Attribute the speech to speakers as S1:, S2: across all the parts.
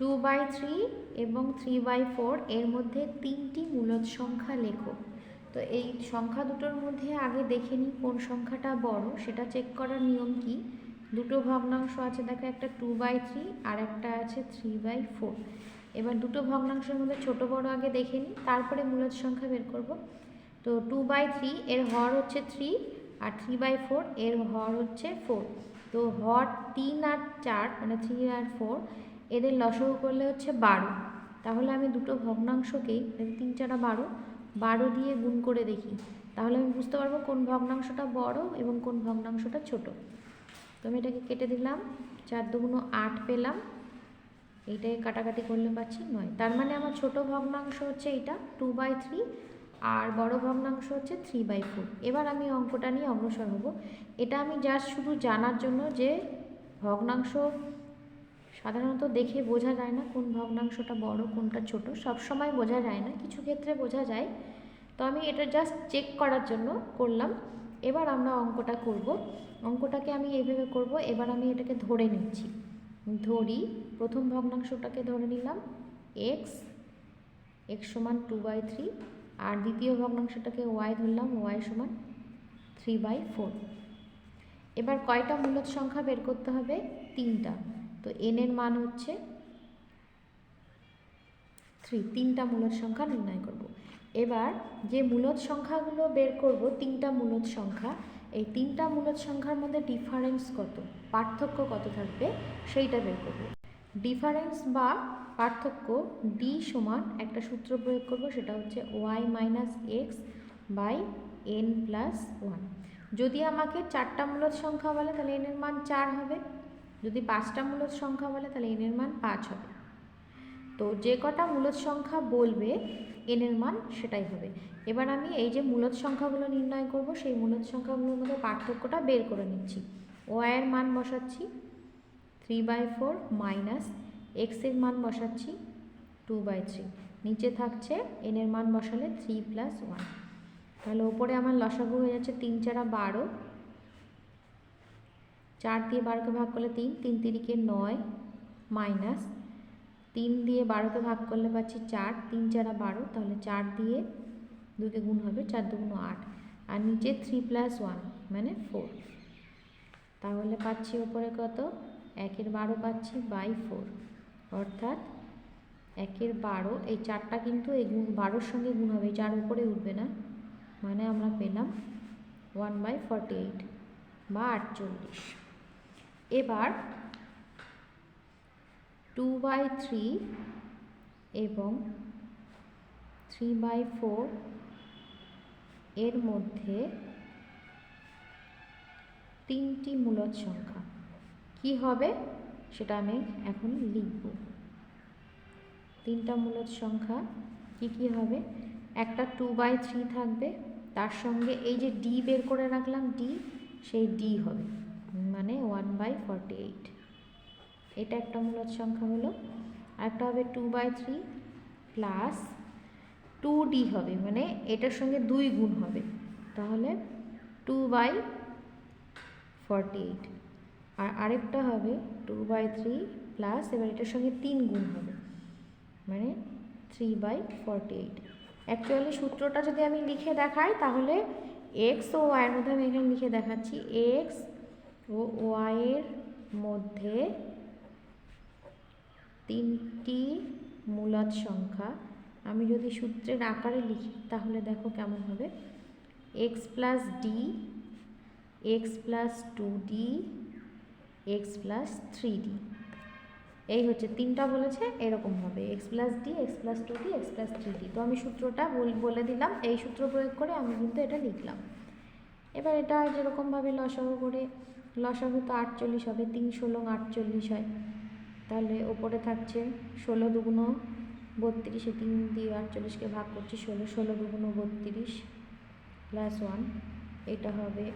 S1: Two by three এবং three by four এর মধ্যে তিনটি মূলদ সংখ্যা লেখো। তো এই সংখ্যা দুটোর মধ্যে আগে দেখে নিই কোন সংখ্যাটা বড়, সেটা চেক করার নিয়ম কি? দুটো ভগ্নাংশ আছে, দেখো একটা টু বাই থ্রি আর একটা আছে থ্রি বাই ফোর। এবার দুটো ভগ্নাংশের মধ্যে ছোট বড় আগে দেখে নিই, তারপরে মূলদ সংখ্যা বের করব। তো টু বাই থ্রি এর হর হচ্ছে থ্রি আর থ্রি বাই ফোর এর হর হচ্ছে ফোর। তো হর তিন আর চার মানে থ্রি আর ফোর এদের লসগু করলে হচ্ছে বারো। তাহলে আমি দুটো ভগ্নাংশকেই তিন চারা বারো বারো দিয়ে গুণ করে দেখি। তাহলে আমি বুঝতে পারব কোন ভগ্নাংশটা বড় এবং কোন ভগ্নাংশটা ছোট। তো আমি এটাকে কেটে দিলাম, চার দুগুণো আট পেলাম। এইটাকে কাটাকাটি করলে পাচ্ছি নয়। তার মানে আমার ছোট ভগ্নাংশ হচ্ছে এইটা টু বাই থ্রি আর বড় ভগ্নাংশ হচ্ছে থ্রি বাই ফোর এবার আমি অঙ্কটা নিয়ে অগ্রসর হব। এটা আমি জাস্ট শুধু জানার জন্য যে ভগ্নাংশ সাধারণত দেখে বোঝা যায় না কোন ভগ্নাংশটা বড়, কোনটা ছোট। সব সময় বোঝা যায় না, কিছু ক্ষেত্রে বোঝা যায়। তো আমি এটা জাস্ট চেক করার জন্য করলাম। এবার আমরা অঙ্কটা করব। অঙ্কটাকে আমি এইভাবে করব। এবার আমি এটাকে ধরে নিচ্ছি। ধরি, প্রথম ভগ্নাংশটাকে ধরে নিলাম। এক্স এক্স সমান টু বাই থ্রি আর দ্বিতীয় ভগ্নাংশটাকে ওয়াই ধরলাম ওয়াই সমান থ্রি বাই ফোর এবার কয়টা মূলদ সংখ্যা বের করতে হবে? তিনটা। তো এন এর মান হচ্ছে থ্রি তিনটা মূলদ সংখ্যা নির্ণয় করব। এবার যে মূলদ সংখ্যাগুলো বের করব, তিনটা মূলদ সংখ্যা, এই তিনটা মূলদ সংখ্যার মধ্যে ডিফারেন্স কত, পার্থক্য কত থাকবে, সেইটা বের করব। ডিফারেন্স বা পার্থক্য ডি সমান একটা সূত্র প্রয়োগ করব, সেটা হচ্ছে Y minus X by N plus one যদি আমাকে চারটা মূলদ সংখ্যা বলে, তাহলে এন এর মান চার হবে। যদি পাঁচটা মূলদ সংখ্যা বলে, তাহলে এনের মান পাঁচ হবে। তো যে কটা মূলদ সংখ্যা বলবে এনের মান সেটাই হবে। এবার আমি এই যে মূলদ সংখ্যাগুলো নির্ণয় করব, সেই মূলদ সংখ্যাগুলোর মধ্যে পার্থক্যটা বের করে নিচ্ছি। ওয়াইয়ের মান বসাচ্ছি থ্রি বাই ফোর মাইনাস এক্সের মান বসাচ্ছি টু বাই থ্রি নিচে থাকছে এনের মান বসালে থ্রি প্লাস ওয়ান তাহলে ওপরে আমার লসাগু হয়ে যাচ্ছে তিন চারা বারো। চার দিয়ে বারোকে ভাগ করলে তিন তিন তিরিকে নয় মাইনাস তিন দিয়ে বারোকে ভাগ করলে পাচ্ছি চার, তিন চারা বারো, তাহলে চার দিয়ে দুকে গুণ হবে চার দুগুণ আট। আর নিচে থ্রি প্লাস ওয়ান মানে ফোর তাহলে পাচ্ছি ওপরে কত? একের বারো পাচ্ছি বাই ফোর অর্থাৎ একের বারো, এই চারটা কিন্তু এই গুণ, বারোর সঙ্গে গুণ হবে চার উপরে উঠবে না। মানে আমরা পেলাম ওয়ান বাই ফর্টি এইট বা আটচল্লিশ। এবার টু বাই থ্রি এবং থ্রি বাই ফোর এর মধ্যে তিনটি মূলদ সংখ্যা। কি হবে? সেটা আমি এখন লিখব। তিনটা মূলদ সংখ্যা, কি কি হবে? একটা টু বাই থ্রি থাকবে, তার সঙ্গে এই যে ডি বের করে রাখলাম ডি সেই ডি হবে। মানে ওয়ান বাই ফর্টি এইট এটা একটা মূলদ সংখ্যা হলো আরেকটা হবে two by three plus two D হবে মানে এটার সঙ্গে দুই গুণ হবে। তাহলে টু বাই ফর্টি এইট আর আরেকটা হবে টু বাই থ্রি প্লাস এবার এটার সঙ্গে তিন গুণ হবে মানে three by forty eight actually সূত্রটা যদি আমি লিখে দেখাই, তাহলে এক্স ও ওয়াইয়ের মধ্যে আমি এখানে লিখে দেখাচ্ছি এক্স ও ওয়াইয়ের মধ্যে তিনটি মূলদ সংখ্যা। আমি যদি সূত্রের আকারে লিখি, তাহলে দেখো কেমন হবে। X plus D X plus two D X plus three D এই হচ্ছে তিনটা বলেছে, এরকম হবে। X plus D X plus two D X plus three D তো আমি সূত্রটা বলে দিলাম। এই সূত্র প্রয়োগ করে আমি কিন্তু এটা লিখলাম। এবার এটা যেরকমভাবে লসাগু করে লসাগু তো আটচল্লিশ হবে, তিন ষোলো আটচল্লিশ হয়। তাহলে ওপরে থাকছে ষোলো দুগুণো বত্রিশে তিন দিয়ে আটচল্লিশকে ভাগ করছি ষোলো ষোলো দুগুণো বত্রিশ প্লাস ওয়ান এটা হবে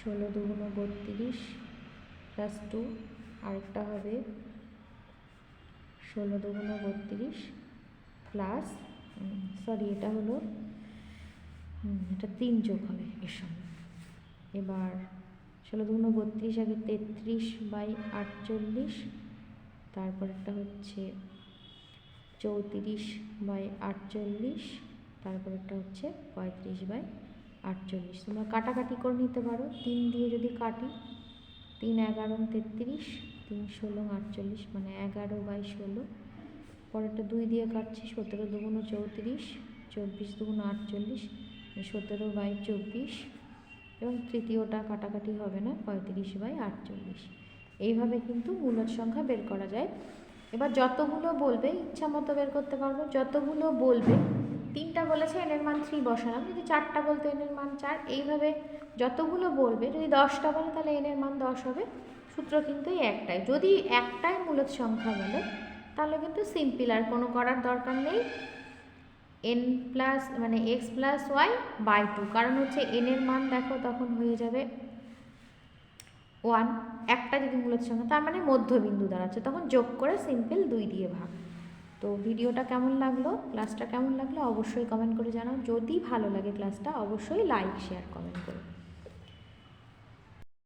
S1: ষোলো দুগুণো বত্রিশ প্লাস টু আরেকটা হবে ষোলো দুগুণো বত্রিশ প্লাস সরি এটা হলো এটা তিন যোগ হবে এর সঙ্গে। এবার ষোলো দুগুণো বত্রিশ আগে তেত্রিশ বাই আটচল্লিশ, তারপরেরটা হচ্ছে চৌত্রিশ বাই আটচল্লিশ, তারপরেরটা হচ্ছে পঁয়ত্রিশ বাই আটচল্লিশ। তোমরা কাটাকাটি করে নিতে পারো। তিন দিয়ে যদি কাটি, তিন এগারো তেত্রিশ, তিন ষোলো আটচল্লিশ মানে এগারো বাই ষোলো। পরেরটা দুই দিয়ে কাটছি, সতেরো দুগুণ চৌত্রিশ, চব্বিশ দুগুণ আটচল্লিশ সতেরো বাই চব্বিশ। এবং তৃতীয়টা কাটাকাটি হবে না, পঁয়ত্রিশ বাই আটচল্লিশ। এইভাবে কিন্তু মূলদ সংখ্যা বের করা যায়। এবার যতগুলো বলবে, ইচ্ছা মতো বের করতে পারব। যতগুলো বলবে, তিনটা বলেছে, এনের মান থ্রি বসালাম। যদি চারটা বলতে, এনের মান চার। এইভাবে যতগুলো বলবে, যদি দশটা বলে, তাহলে এনের মান দশ হবে। সূত্র কিন্তু এই একটাই। যদি একটাই মূলদ সংখ্যা বলে, তাহলে কিন্তু সিম্পল আর কোনো করার দরকার নেই। এন প্লাস মানে X plus Y by two কারণ হচ্ছে এনের মান দেখো তখন হয়ে যাবে ওয়ান একটা যদি মূলত সংখ্যা তার মানে মধ্যবিন্দু দাঁড়াচ্ছে, তখন যোগ করে সিম্পল দুই দিয়ে ভাগ। তো ভিডিওটা কেমন লাগল ক্লাসটা কেমন লাগল, অবশ্যই কমেন্ট করে জানাও। যদি ভালো লাগে ক্লাসটা অবশ্যই লাইক শেয়ার কমেন্ট করো।